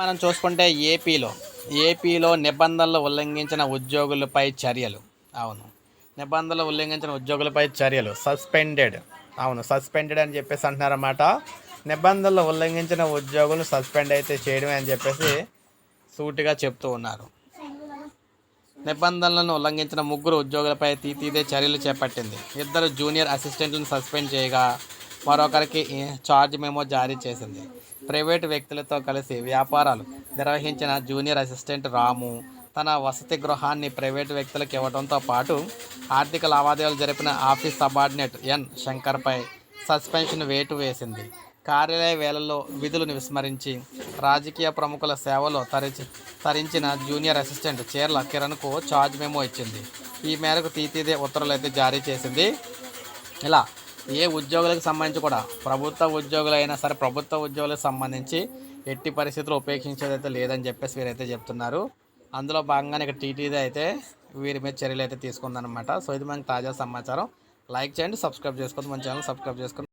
మనం చూసుకుంటే ఏపీలో ఏపీలో నిబంధనలు ఉల్లంఘించిన ఉద్యోగులపై చర్యలు. అవును. నిబంధనలు ఉల్లంఘించిన ఉద్యోగులపై చర్యలు. సస్పెండెడ్ అవును సస్పెండెడ్ అని చెప్పేసి అంటున్నారన్నమాట. నిబంధనలు ఉల్లంఘించిన ఉద్యోగులు సస్పెండ్ అయితే చేయడమే అని చెప్పేసి సూటిగా చెప్తూ ఉన్నారు. నిబంధనలను ఉల్లంఘించిన ముగ్గురు ఉద్యోగులపై తీతీదే చర్యలు చేపట్టింది. ఇద్దరు జూనియర్ అసిస్టెంట్లను సస్పెండ్ చేయగా మరొకరికి ఛార్జ్ మెమో జారీ చేసింది. ప్రైవేటు వ్యక్తులతో కలిసి వ్యాపారాలు నిర్వహించిన జూనియర్ అసిస్టెంట్ రాము తన వసతి గృహాన్ని ప్రైవేటు వ్యక్తులకు ఇవ్వడంతో పాటు ఆర్థిక లావాదేవీలు జరిపిన ఆఫీస్ సబార్డినేట్ ఎన్ శంకర్పై సస్పెన్షన్ వేటు వేసింది. కార్యాలయ వేళల్లో విధులను విస్మరించి రాజకీయ ప్రముఖుల సేవలో తరించి తరించిన జూనియర్ అసిస్టెంట్ చీర్ల కిరణ్కు ఛార్జ్ మెమో ఇచ్చింది. ఈ మేరకు తీతీదే ఉత్తర్వులు అయితే జారీ చేసింది. ఇలా ఏ ఉద్యోగులకు సంబంధించి కూడా ప్రభుత్వ ఉద్యోగులు అయినా సరే ప్రభుత్వ ఉద్యోగులకు సంబంధించి ఎట్టి పరిస్థితులు ఉపేక్షించేదైతే లేదని చెప్పేసి వీరైతే చెప్తున్నారు. అందులో భాగంగానే ఇక్కడ టీటీడీ అయితే వీరి మీద చర్యలు అయితే తీసుకుందనమాట సో ఇది మనకి తాజా సమాచారం. లైక్ చేయండి సబ్స్క్రైబ్ చేసుకోండి మన ఛానల్ సబ్స్క్రైబ్ చేసుకోండి.